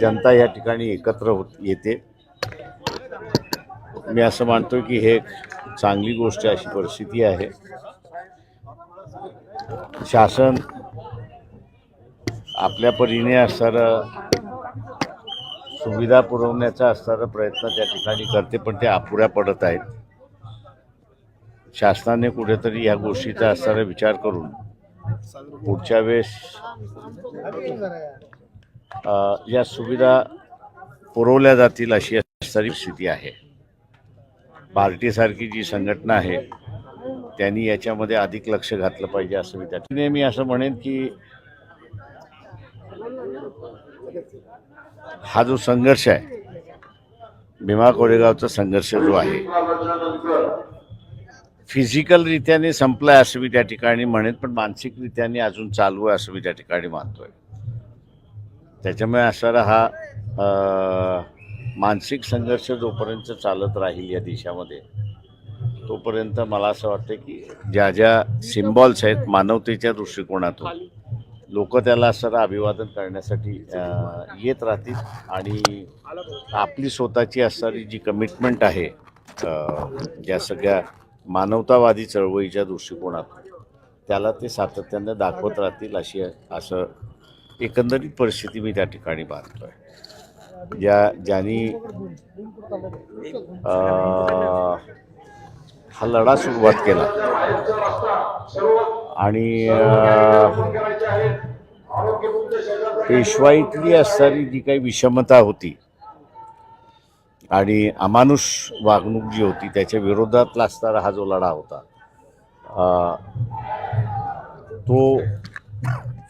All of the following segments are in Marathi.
जनता या ठिकाणी एकत्र होत येते. मी असं मानतो की हे चांगली गोष्ट अशी परिस्थिती आहे. शासन आपल्या परीने असणारं सुविधा पुरवण्याचा असणारा प्रयत्न त्या ठिकाणी करते पण ते अपुऱ्या पडत आहेत. शासनाने कुठेतरी या गोष्टीचा असणारा विचार करून पुढच्या वेळेस या सुविधा पुरवल्या जातील अशी असणारी स्थिती आहे. पार्टीसारखी जी संघटना आहे त्यांनी याच्यामध्ये अधिक लक्ष घातलं पाहिजे असं मी त्या मी असं म्हणेन की हा जो संघर्ष आहे भीमा कोरेगावचा संघर्ष जो आहे फिजिकल रित्याने संपलाय असं मी त्या ठिकाणी म्हणेन पण मानसिकरित्याने अजून चालू आहे असं मी त्या ठिकाणी मानतोय. त्याच्यामुळे असणारा हा मानसिक संघर्ष जोपर्यंत चालत राहील या देशामध्ये तोपर्यंत मला असं वाटतं की ज्या ज्या सिम्बॉल्स आहेत मानवतेच्या दृष्टिकोनातून लोक त्याला असणारं अभिवादन करण्यासाठी येत राहतील आणि आपली स्वतःची असणारी जी कमिटमेंट आहे ज्या सगळ्या मानवतावादी चळवळीच्या दृष्टिकोनात त्याला ते सातत्यानं दाखवत राहतील अशी असं एकंदरीत परिस्थिती मी त्या ठिकाणी पाहतोय ज्या ज्यांनी हा लढा सुरुवात केला. आणि पेशवाईतली असणारी जी काही विषमता होती आणि अमानुष वागणूक जी होती त्याच्या विरोधातला असणारा हा जो लढा होता तो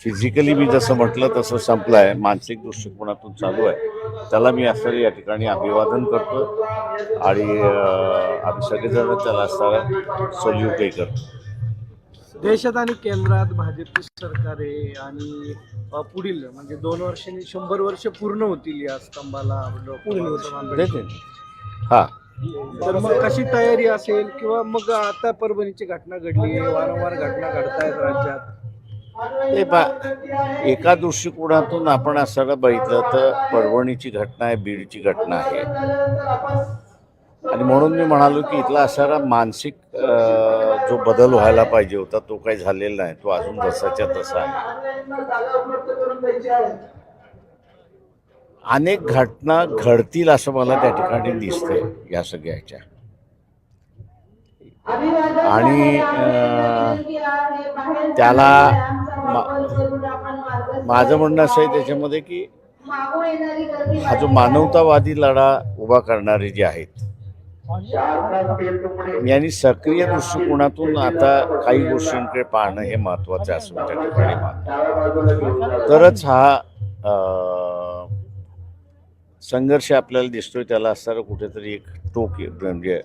फिजिकली मी जसं म्हटलं तसं संपलं आहे मानसिक दृष्टिकोनातून चालू आहे. त्याला मी असं या ठिकाणी अभिवादन करतो आणि आम्ही सगळेजण त्याला असणारा सल्यूटही करतो. देशात आणि केंद्रात भाजपची सरकार आहे आणि पुढील म्हणजे दोन वर्षांनी शंभर वर्ष पूर्ण होतील या स्तंभाला पुढील हा. तर मग कशी तयारी असेल किंवा मग आता परभणीची घटना घडली वारंवार घटना घडतायत राज्यात? ते पा एका दृष्टिकोनातून आपण सगळं बघितलं तर परभणीची घटना आहे बीडची घटना आहे. आणि म्हणून मी म्हणालो की इथला असणारा मानसिक जो बदल व्हायला पाहिजे होता तो काही झालेला नाही तो अजून जसाच्या तसा आहे. अनेक घटना घडतील असं मला त्या ठिकाणी दिसतंय या सगळ्याच्या आणि त्याला माझं म्हणणं असं आहे त्याच्यामध्ये की हा जो मानवतावादी लढा उभा करणारे जे आहेत यांनी सक्रिय दृष्टिकोनातून आता काही गोष्टींकडे पाहणं हे महत्वाचं आहे असं मी त्या ठिकाणी मानतो. तरच हा संघर्ष आपल्याला दिसतोय त्याला असणारं कुठेतरी एक टोक म्हणजे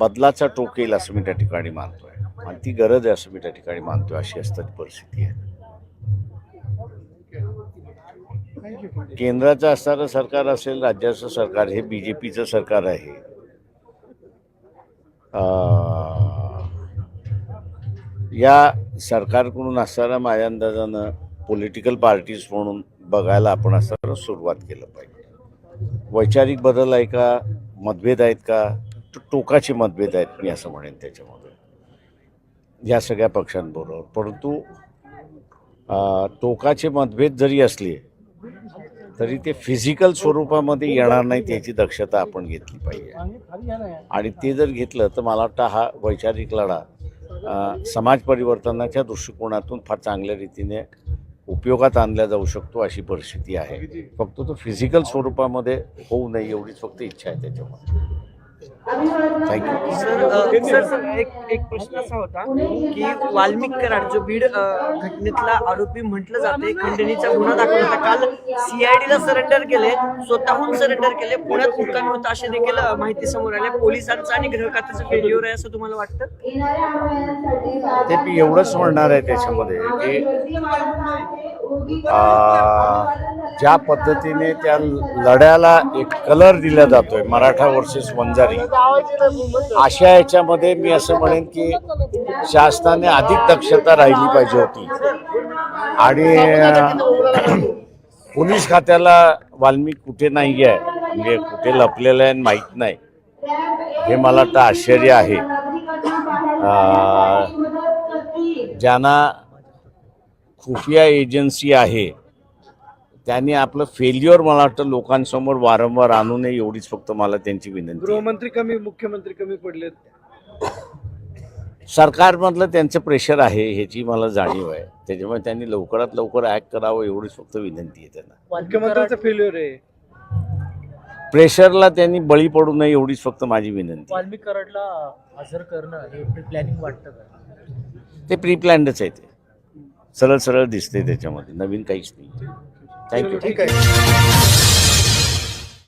बदलाचा टोक येईल असं मी त्या ठिकाणी मानतोय. आणि ती गरज आहे असं मी त्या ठिकाणी मानतोय अशी असतात परिस्थिती आहे. केंद्राचं असणारं सरकार असेल राज्याचं सरकार हे बी जे पीचं सरकार आहे. या सरकारकडून असणारा माझ्या अंदाजानं पॉलिटिकल पार्टीज म्हणून बघायला आपण असणारं सुरुवात केलं पाहिजे. वैचारिक बदल आहे का? मतभेद आहेत का? टोकाचे मतभेद आहेत मी असं म्हणेन त्याच्यामुळे. या सगळ्या पक्षांबरोबर. परंतु टोकाचे मतभेद जरी असले तरी ते फिजिकल स्वरूपामध्ये येणार नाहीत याची दक्षता आपण घेतली पाहिजे. आणि ते जर घेतलं तर मला वाटतं हा वैचारिक लढा समाज परिवर्तनाच्या दृष्टिकोनातून फार चांगल्या रीतीने उपयोगात आणला जाऊ शकतो अशी परिस्थिती आहे. फक्त तो फिजिकल स्वरूपामध्ये होऊ नये एवढीच फक्त इच्छा आहे त्याच्यामध्ये. सर सर सर एक एक प्रश्न असा होता की वाल्मिक कराड जो बीड घटनेतला आरोपी म्हटलं जाते खंडणीचा गुन्हा दाखल होता. काल सीआयडीला सरेंडर केले स्वतःहून सरेंडर केले पुण्यात मुक्कामी होता असे देखील माहिती समोर आल्या पोलिसांचं आणि गृह खात्याचं फेल्युअर आहे असं तुम्हाला वाटतं? ते मी एवढंच म्हणणार आहे त्याच्यामध्ये की ज्या पद्धतीने त्या लढ्याला एक कलर दिला जातोय मराठा वर्सेस वंजारी. अशा याच्यामध्ये मी असं म्हणेन की शासनाने अधिक दक्षता राहिली पाहिजे होती. आणि पोलीस खात्याला वाल्मिक कुठे नाही आहे म्हणजे कुठे लपलेलं आहे माहीत नाही. हे मला वाटतं आश्चर्य आहे. ज्यांना खुफिया एजन्सी आहे त्यांनी आपलं फेल्युअर मला वाटतं लोकांसमोर वारंवार आणू नये एवढीच फक्त मला त्यांची विनंती आहे. गृहमंत्री कमी मुख्यमंत्री कमी पडलेत. सरकारमधलं त्यांचं प्रेशर आहे ह्याची मला जाणीव आहे. त्याच्यामुळे त्यांनी लवकरात लवकर ॲक्ट करावं एवढीच फक्त विनंती आहे त्यांना. मुख्यमंत्र्यांचं फेल्युअर आहे. प्रेशरला त्यांनी बळी पडू नये एवढीच फक्त माझी विनंती. वाल्मिक कराडला हजर करणं हे प्लॅनिंग वाटतं का? ते प्री प्लॅन्डच आहे ते. सरळ सरळ दिसते त्याच्यामध्ये. नवीन काहीच नाही. थँक्यू ठीक आहे